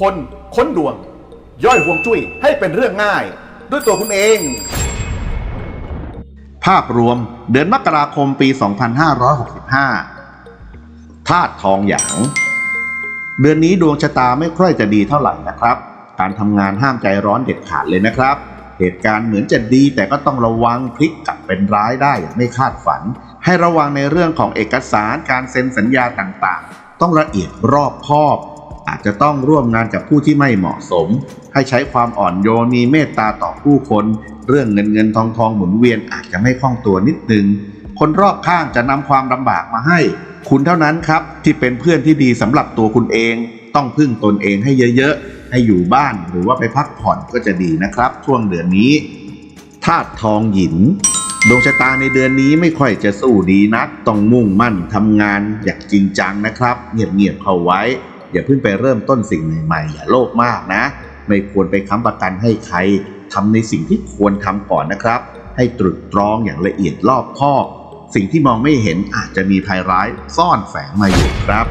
คนค้นดวง ย่อยห่วงจุ้ยให้เป็นเรื่องง่าย ด้วยตัวคุณเอง ภาพรวมเดือนมกราคมปี 2565ธาตุทองหยาง เดือนนี้ดวงชะตาไม่ค่อยจะดีเท่าไหร่นะครับ การทำงานห้ามใจร้อนเด็ดขาดเลยนะครับ เหตุการณ์เหมือนจะดีแต่ก็ต้องระวังพลิกกลับเป็นร้ายได้อย่างไม่คาดฝัน ให้ระวังในเรื่องของเอกสารการเซ็นสัญญาต่างๆ ต้องละเอียดรอบคอบ อาจจะต้องร่วมงานกับผู้ที่ไม่เหมาะสม ให้ใช้ความอ่อนโยนมีเมตตาต่อผู้คน เรื่องเงินเงินทองทองหมุนเวียนอาจจะไม่คล่องตัวนิดนึง คนรอบข้างจะนำความลำบากมาให้ คุณเท่านั้นครับ ที่เป็นเพื่อนที่ดีสำหรับตัวคุณเอง ต้องพึ่งตนเองให้เยอะๆ ให้อยู่บ้านหรือว่าไปพักผ่อนก็จะดีนะครับ ช่วงเดือนนี้ธาตุทองหยินดวงชะตาในเดือนนี้ไม่ค่อยจะสู้ดีนัก ต้องมุ่งมั่นทำงานอย่างจริงจังนะครับ เงียบๆเข้าไว้ อย่าเพิ่งไปเริ่มต้นสิ่งใหม่ๆอย่าโลภมากนะ ไม่ควรไปค้ำประกันให้ใครทำในสิ่งที่ควรทำก่อนนะครับ ให้ตรึกตรองอย่างละเอียดรอบคอบ สิ่งที่มองไม่เห็นอาจจะมีภัยร้ายซ่อนแฝงมาอยู่ครับ